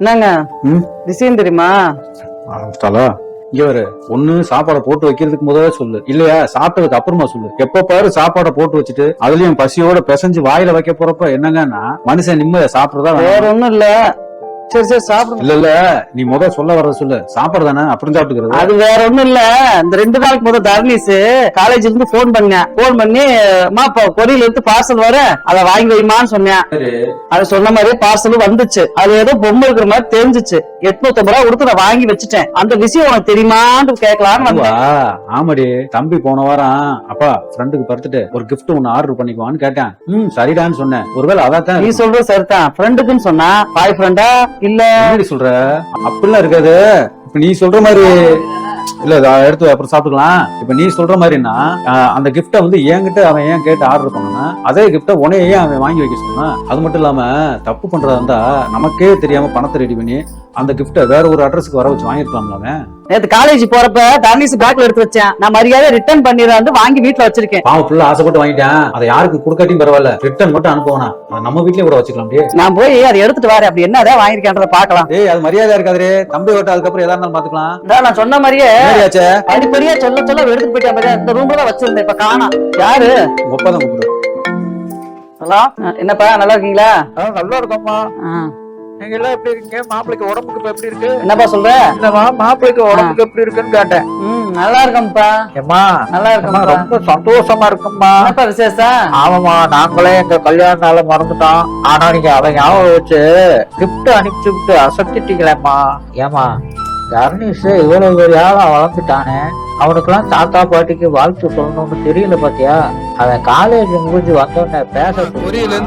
என்னங்க? விஷயம் தெரியுமா? தலா இங்க வரு ஒண்ணு சாப்பாடை போட்டு வைக்கிறதுக்கு முதல்ல சொல்லு. இல்லையா? சாப்பிட்டதுக்கு அப்புறமா சொல்லு. எப்ப பாரு சாப்பாடை போட்டு வச்சுட்டு அதுலயும் பசியோட பிசைஞ்சு வாயில வைக்க போறப்ப என்னங்கன்னா மனுஷன் நிம்மதியா சாப்பிடுறதா? வேற ஒண்ணும் இல்ல. சரி சரி சாப்பிடுங்க. இல்ல இல்ல. நீ முத சொல்ல வர்றத சொல்லு. சாப்பாடு தானே? அப்புறம் சாப்பிட்டுக்கிறது. அது வேற ஒண்ணும் இல்ல. இந்த ரெண்டு நாளுக்கு முதல் தர்ணீஸ் காலேஜ்ல இருந்து போன் பண்ணேன். போன் பண்ணி அம்மா கொரியில இருந்து பார்சல் வர? அத வாங்கி வைமான்னு சொன்னேன். அது சொன்ன மாதிரியே பார்சலும் வந்துச்சு. அது ஏதோ பொம்மை இருக்கிற மாதிரி தெரிஞ்சுச்சு. எட்நூத்தி ரூபா கொடுத்து நான் வாங்கி வச்சுட்டேன். அந்த விஷயம் உனக்கு தெரியுமான்னு கேட்கலான்னு? ஆமாடி. தம்பி போன வாரம் அப்பா ஃப்ரெண்டுக்கு படுத்துட்டு ஒரு gift ஒன்னு ஆர்டர் பண்ணிக்குவான்னு கேட்டேன். ம் சரிடான்னு சொன்னேன். ஒருவேளை அதான் நீ சொல்றது சரிதான். ஃப்ரெண்டுக்குன்னு சொன்னா பாய் ஃப்ரெண்டா இல்ல. எப்படி சொல்ற? அப்படிலாம் இருக்காது. இப்ப நீ சொல்ற மாதிரி இல்ல இதை எடுத்து அப்புறம் சாப்பிட்டுக்கலாம். இப்ப நீ சொல்ற மாதிரின்னா அந்த கிஃப்ட வந்து என்கிட்ட அவன் ஏன் கேட்டு ஆர்டர் பண்ணனா அதே கிஃப்ட உனையே ஏன் அவன் வாங்கி வைக்க சொன்னா அது மட்டும் இல்லாம தப்பு பண்றதா இருந்தா நமக்கே தெரியாம பணத்தை ரெடி பண்ணி அந்த கிஃப்ட வேற ஒரு அட்ரஸ்க்கு வர வச்சு வாங்கிருக்கலாம்ல அவன். நேத்து காலேஜ் போறப்ப தர்ணீஸ் பேக்ல எடுத்து வச்சேன். நான் மரியாதை ரிட்டர்ன் பண்ணிடுறான்னு வாங்கி வீட்டுல வச்சிருக்கேன். பாவம் ஃபுல்லா ஆசைப்பட்டு வாங்கிட்டேன். அதை யாருக்கு கொடுக்காட்டியும் பரவாயில்ல. ரிட்டர்ன் மட்டும் அனுப்புவானா நம்ம வீட்லயே கூட வச்சுக்கலாம் நான் போய் அதை எடுத்துட்டு வரேன். அப்படி என்னதான் வாங்கிருக்கேன்றத பாக்கலாம் ஏய் அது மரியாதை இருக்காதே தம்பி ஓட்ட அதுக்கப்புறம் எதா இருந்தாலும் பாத்துக்கலாம் நான் சொன்ன மாதிரியே படிப்படியா சொல்ல சொல்ல எடுத்துட்டு போயிட்டேன். இந்த ரூம்ல தான் வச்சிருந்தேன். இப்ப காணோம் யாரு? உங்க அப்பா தான் கூப்பிடுறேன் ஹலோ? என்னப்பா நல்லா இருக்கீங்களா? நல்லா இருக்கோம்மா. நீங்க எல்லாம் எப்படி இருக்கீங்க? மாப்பிளைக்கு உடம்புக்கு எப்படி இருக்கு? என்னப்பா சொல்ற? இல்லம்மா மாப்பிளைக்கு உடம்புக்கு எப்படி இருக்குன்னு கேட்டேன். ம் நல்லா இருக்கேன்ப்பா ஏம்மா நல்லா இருக்கேன்ப்பா ரொம்ப சந்தோஷமா இருக்கும்மா. என்னப்பா விசேஷம்? ஆமாம்மா நாங்களே எங்க கல்யாண நாள மறந்துட்டோம். ஆனா நீங்க அதை ஞாபகம் வச்சு கிஃப்ட் அனுப்பிச்சு விட்டு அசத்திட்டீங்களேம்மா. ஏமா தர்ணீஷ் இவ்வளவு பெரிய ஆளா வளர்ந்துட்டானே. அவனுக்கெல்லாம் தாத்தா பாட்டிக்கு வாழ்த்து சொல்லணும்னு தெரியல பாத்தியா? அவன் காலேஜ் முடிஞ்சு வந்தோடனே பேச பொரியல